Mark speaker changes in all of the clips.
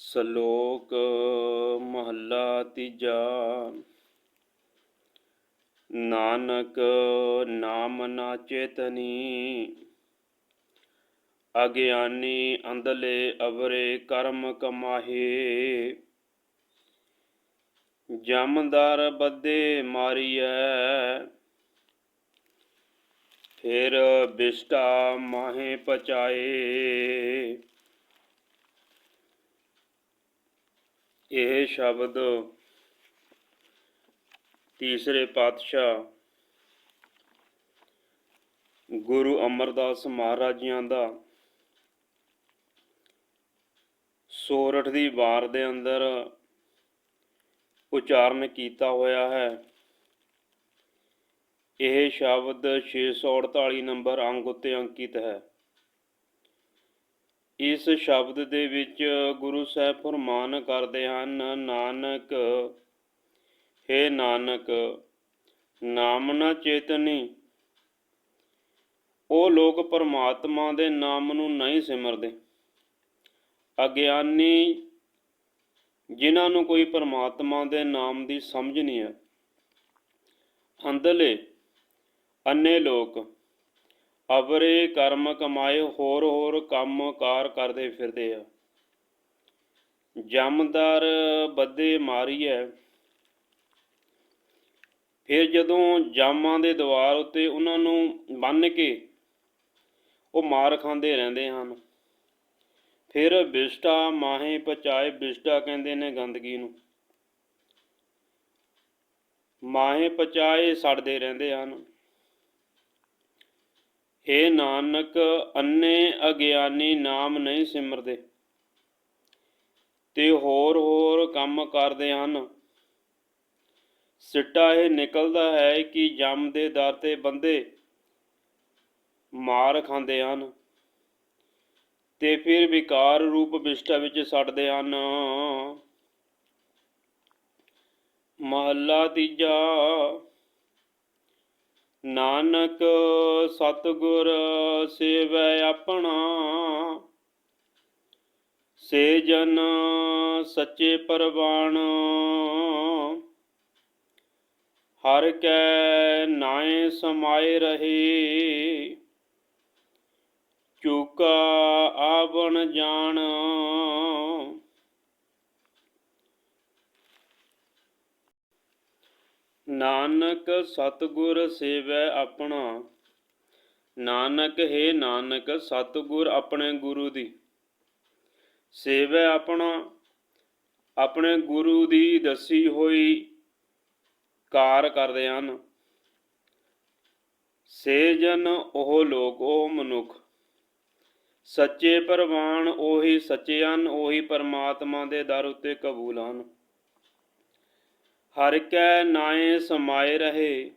Speaker 1: ਸ਼ਲੋਕ ਮਹੱਲਾ ਤੀਜਾ। ਨਾਨਕ ਨਾਮ ਨਾ ਚੇਤਨੀ, ਅਗਿਆਨੀ ਅੰਧਲੇ ਅਵਰੇ ਕਰਮ ਕਮਾਹੇ। ਜਮਦਾਰ ਬੱਦੇ ਮਾਰੀਐ, ਫਿਰ ਬਿਸਟਾ ਮਾਹੇ ਪਚਾਏ। ਇਹ ਸ਼ਬਦ ਤੀਸਰੇ ਪਾਤਸ਼ਾਹ ਗੁਰੂ ਅਮਰਦਾਸ ਮਹਾਰਾਜਿਆਂ ਦਾ ਸੋਰਠ ਦੀ ਵਾਰ ਦੇ ਅੰਦਰ ਉਚਾਰਨ ਕੀਤਾ ਹੋਇਆ ਹੈ। ਇਹ ਸ਼ਬਦ 648 ਨੰਬਰ ਅੰਗ ਉੱਤੇ ਅੰਕਿਤ ਹੈ। ਇਸ ਸ਼ਬਦ ਦੇ ਵਿੱਚ ਗੁਰੂ ਸਾਹਿਬ ਫਰਮਾਨ ਕਰਦੇ ਹਨ, ਨਾਨਕ, ਹੈ ਨਾਨਕ, ਨਾਮ ਨਾ ਚੇਤਨੀ। ਉਹ ਲੋਕ ਪਰਮਾਤਮਾ ਦੇ ਨਾਮ ਨੂੰ ਨਹੀਂ ਸਿਮਰਦੇ। ਅਗਿਆਨੀ ਜਿਨ੍ਹਾਂ ਨੂੰ ਕੋਈ ਪਰਮਾਤਮਾ ਦੇ ਨਾਮ ਦੀ ਸਮਝ ਨਹੀਂ ਹੈ। ਅੰਧਲੇ, ਅੰਨੇ ਲੋਕ ਅਵਰੇ ਕਰਮ ਕਮਾਏ ਹੋਰ ਹੋਰ ਕੰਮ ਕਾਰ ਕਰਦੇ ਫਿਰਦੇ ਆ। ਜਮਦਾਰ ਬੱਦੇ ਮਾਰੀਐ। ਫਿਰ ਜਦੋਂ ਜਾਮਾਂ ਦੇ ਦਵਾਰ ਉੱਤੇ ਉਹਨਾਂ ਨੂੰ ਬੰਨ ਕੇ ਉਹ ਮਾਰ ਖਾਂਦੇ ਰਹਿੰਦੇ ਹਨ। ਫਿਰ ਬਿਸ਼ਟਾ ਮਾਹੇ ਪਚਾਏ, ਬਿਸ਼ਟਾ ਕਹਿੰਦੇ ਨੇ ਗੰਦਗੀ ਨੂੰ। ਮਾਹੇ ਪਚਾਏ ਸੜਦੇ ਰਹਿੰਦੇ ਹਨ। ਏ ਨਾਨਕ ਅੰਨੇ ਅਗਿਆਨੀ ਨਾਮ ਨਹੀਂ ਸਿਮਰਦੇ। ਤੇ ਹੋਰ ਹੋਰ ਕੰਮ ਕਰਦੇ ਹਨ। ਸਿੱਟਾ ਇਹ ਨਿਕਲਦਾ ਹੈ ਕਿ ਜਮ ਦੇ ਦਰ ਤੇ ਬੰਦੇ ਮਾਰ ਖਾਂਦੇ ਹਨ। ਤੇ ਫਿਰ ਵਿਕਾਰ ਰੂਪ ਵਿਸ਼ਟਾ ਵਿੱਚ ਸੜਦੇ ਹਨ। ਮਹੱਲਾ ਤੀਜਾ ਨਾਨਕ ਸਤਿਗੁਰ ਸੇਵੈ ਆਪਣਾ ਸੇ ਜਨ ਸੱਚੇ ਪਰਵਾਣ। ਹਰ ਕੈ ਨਾਏ ਸਮਾਏ ਰਹੇ, ਚੂਕਾ ਆਵਣ ਜਾਣ ਨਾਨਕ ਸਤਿਗੁਰ ਸੇਵੈ ਆਪਣਾ। ਨਾਨਕ ਹੈ ਨਾਨਕ, ਸਤਿਗੁਰ ਆਪਣੇ ਗੁਰੂ ਦੀ। ਸੇਵੈ ਆਪਣਾ, ਆਪਣੇ ਗੁਰੂ ਦੀ ਦੱਸੀ ਹੋਈ ਕਾਰ ਕਰਦੇ ਹਨ। ਸੇਜਨ ਉਹ ਲੋਕ, ਉਹ ਮਨੁੱਖ। ਸੱਚੇ ਪ੍ਰਵਾਨ ਉਹੀ ਸੱਚੇ ਹਨ, ਉਹੀ ਪਰਮਾਤਮਾ ਦੇ ਦਰ ਉੱਤੇ ਕਬੂਲ ਹਨ। ਹਰ ਕੈ ਨਾਏ ਸਮਾਏ ਰਹੇ।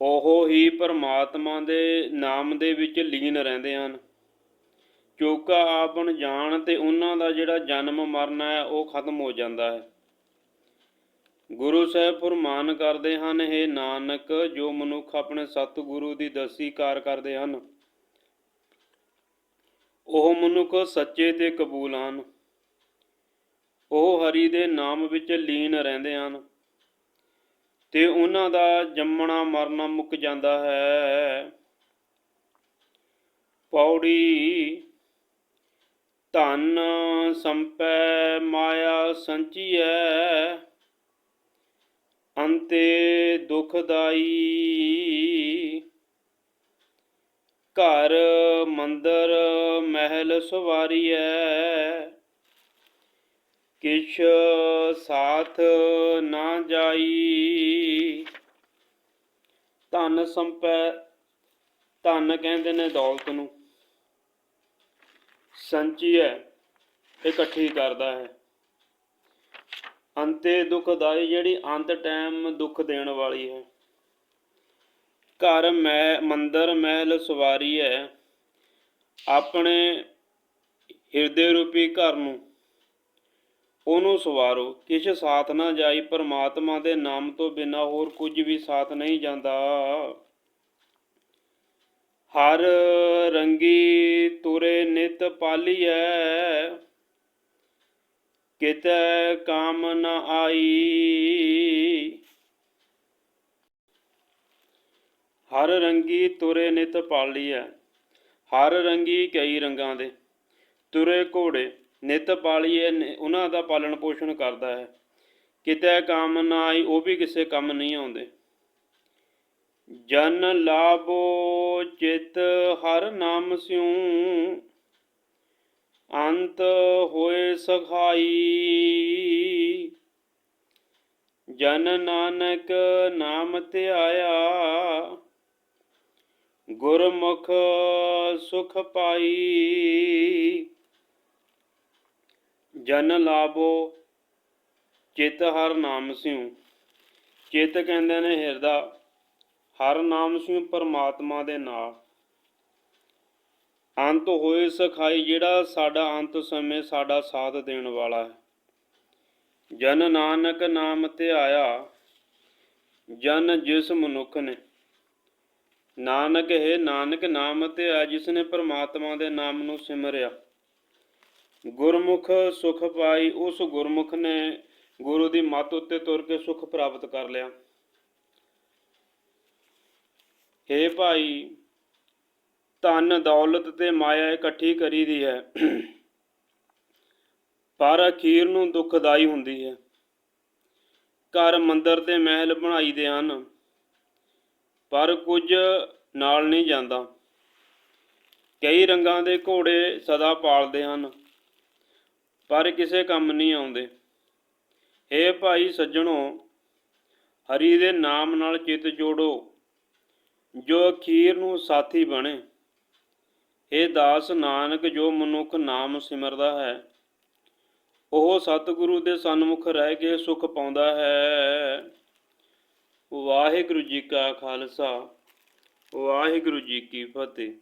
Speaker 1: ਉਹ ਹੀ ਪਰਮਾਤਮਾ ਦੇ ਨਾਮ ਦੇ ਵਿੱਚ ਲੀਨ ਰਹਿੰਦੇ ਹਨ। ਚੋਕਾ ਆਪਣ ਜਾਣ ਤੇ ਉਹਨਾਂ ਦਾ ਜਿਹੜਾ ਜਨਮ ਮਰਨਾ ਹੈ, ਉਹ ਖਤਮ ਹੋ ਜਾਂਦਾ ਹੈ। ਗੁਰੂ ਸਾਹਿਬ ਫਰਮਾਨ ਕਰਦੇ ਹਨ ਇਹ ਨਾਨਕ, ਜੋ ਮਨੁੱਖ ਆਪਣੇ ਸਤਿਗੁਰੂ ਦੀ ਦਸੀ ਕਾਰ ਕਰਦੇ ਹਨ, ਉਹ ਮਨੁੱਖ ਸੱਚੇ ਤੇ ਕਬੂਲ ਹਨ। ਉਹ ਹਰੀ ਦੇ ਨਾਮ ਵਿੱਚ ਲੀਨ ਰਹਿੰਦੇ ਹਨ ਤੇ ਉਹਨਾਂ ਦਾ ਜੰਮਣਾ ਮਰਨਾ ਮੁੱਕ ਜਾਂਦਾ ਹੈ। ਪੌੜੀ ਧਨ ਸੰਪੈ ਮਾਇਆ ਸੰਚੀਐ, ਅੰਤੇ ਦੁਖਦਾਈ ਘਰ ਮੰਦਰ ਮਹਿਲ ਸਵਾਰੀਐ ਕਿਛ ਸਾਥ ਨਾ ਜਾਈ। ਧਨ ਸੰਪੈ, ਧਨ ਕਹਿੰਦੇ ਨੇ ਦੌਲਤ ਨੂੰ। ਸੰਚੀਐ ਇਕੱਠੀ ਕਰਦਾ ਹੈ। ਅੰਤੇ ਦੁਖਦਾਈ ਜਿਹੜੀ ਅੰਤ ਟਾਈਮ ਦੁੱਖ ਦੇਣ ਵਾਲੀ ਹੈ। ਘਰ ਮੈਂ, ਮੰਦਰ ਮਹਿਲ ਸਵਾਰੀ ਹੈ। ਆਪਣੇ ਹਿਰਦੇ ਰੂਪੀ ਘਰ ਨੂੰ ਉਹਨੂੰ ਸਵਾਰੋ। ਕਿਛ ਸਾਥ ਨਾ ਜਾਈ, ਪਰਮਾਤਮਾ ਦੇ ਨਾਮ ਤੋਂ ਬਿਨਾ ਹੋਰ ਕੁਝ ਵੀ ਸਾਥ ਨਹੀਂ ਜਾਂਦਾ। ਹਰ ਰੰਗੀ ਤੁਰੇ ਨਿਤ ਪਾਲੀਐ। ਕਿਤੈ ਕਾਮ ਨ ਆਈ। ਹਰ ਰੰਗੀ ਤੁਰੇ ਨਿਤ ਪਾਲੀਐ। ਹਰ ਰੰਗੀ ਕਈ ਰੰਗਾਂ ਦੇ। ਤੁਰੇ ਘੋੜੇ ਨਿਤ ਪਾਲੀਏ ਨੇ- ਉਹਨਾਂ ਦਾ ਪਾਲਣ ਪੋਸ਼ਣ ਕਰਦਾ ਹੈ। ਕਿਤੇ ਕੰਮ ਨਾ ਆਈ, ਉਹ ਵੀ ਕਿਸੇ ਕੰਮ ਨਹੀਂ ਆਉਂਦੇ। ਜਨ ਲਾਭੋ ਚਿਤ ਹਰ ਨਾਮ ਸਿਉ। ਅੰਤ ਹੋਏ ਸਖਾਈ। ਜਨ ਨਾਨਕ ਨਾਮ ਧਿਆਇਆ। ਗੁਰਮੁਖ ਸੁਖ ਪਾਈ। ਜਨ ਲਾਭੋ ਚਿਤ ਹਰ ਨਾਮ ਸਿਉ। ਚਿਤ ਕਹਿੰਦੇ ਨੇ ਹਿਰਦਾ, ਹਰ ਨਾਮ ਸਿਉ ਪਰਮਾਤਮਾ ਦੇ ਨਾਲ। ਅੰਤ ਹੋਏ ਸਖਾਈ ਜਿਹੜਾ ਸਾਡਾ ਅੰਤ ਸਮੇਂ ਸਾਡਾ ਸਾਥ ਦੇਣ ਵਾਲਾ ਹੈ। ਜਨ ਨਾਨਕ ਨਾਮ ਧਿਆਇਆ ਜਨ ਜਿਸ ਮਨੁੱਖ ਨੇ। ਨਾਨਕ ਹੈ ਨਾਨਕ ਨਾਮ ਤੇ ਆ ਜਿਸ ਨੇ ਪ੍ਰਮਾਤਮਾ ਦੇ ਨਾਮ ਨੂੰ ਸਿਮਰਿਆ। ਗੁਰਮੁਖ ਸੁਖ ਪਾਈ, ਉਸ ਗੁਰਮੁਖ ਨੇ ਗੁਰੂ ਦੀ ਮੱਤ ਉੱਤੇ ਤੁਰ ਕੇ ਸੁਖ ਪ੍ਰਾਪਤ ਕਰ ਲਿਆ। हे ਭਾਈ, ਧਨ, ਦੌਲਤ ਤੇ ਮਾਇਆ ਇਕੱਠੀ ਕਰੀ ਦੀ ਹੈ, ਪਰ ਅਖੀਰ ਨੂੰ ਦੁਖਦਾਈ ਹੁੰਦੀ ਹੈ। ਘਰ, ਮੰਦਰ ਤੇ ਮਹਿਲ ਬਣਾਈ ਦੇ ਹਨ, ਪਰ ਕੁਝ ਨਾਲ ਨਹੀਂ ਜਾਂਦਾ। ਕਈ ਰੰਗਾਂ ਦੇ ਘੋੜੇ ਸਦਾ ਪਾਲਦੇ ਹਨ। ਪਰ ਕਿਸੇ ਕੰਮ ਨਹੀਂ ਆਉਂਦੇ। ਏ ਭਾਈ ਸੱਜਣੋ, ਹਰੀ ਦੇ ਨਾਮ ਨਾਲ ਚਿੱਤ ਜੋੜੋ, ਜੋ ਅਖੀਰ ਨੂੰ ਸਾਥੀ ਬਣੇ। ਏ ਦਾਸ ਨਾਨਕ, ਜੋ ਮਨੁੱਖ ਨਾਮ ਸਿਮਰਦਾ ਹੈ, ਉਹ ਸਤਿਗੁਰੂ ਦੇ ਸਨਮੁਖ ਰਹਿ ਕੇ ਸੁਖ ਪਾਉਂਦਾ ਹੈ। ਵਾਹਿਗੁਰੂ ਜੀ ਕਾ ਖਾਲਸਾ, ਵਾਹਿਗੁਰੂ ਜੀ ਕੀ ਫਤਿਹ।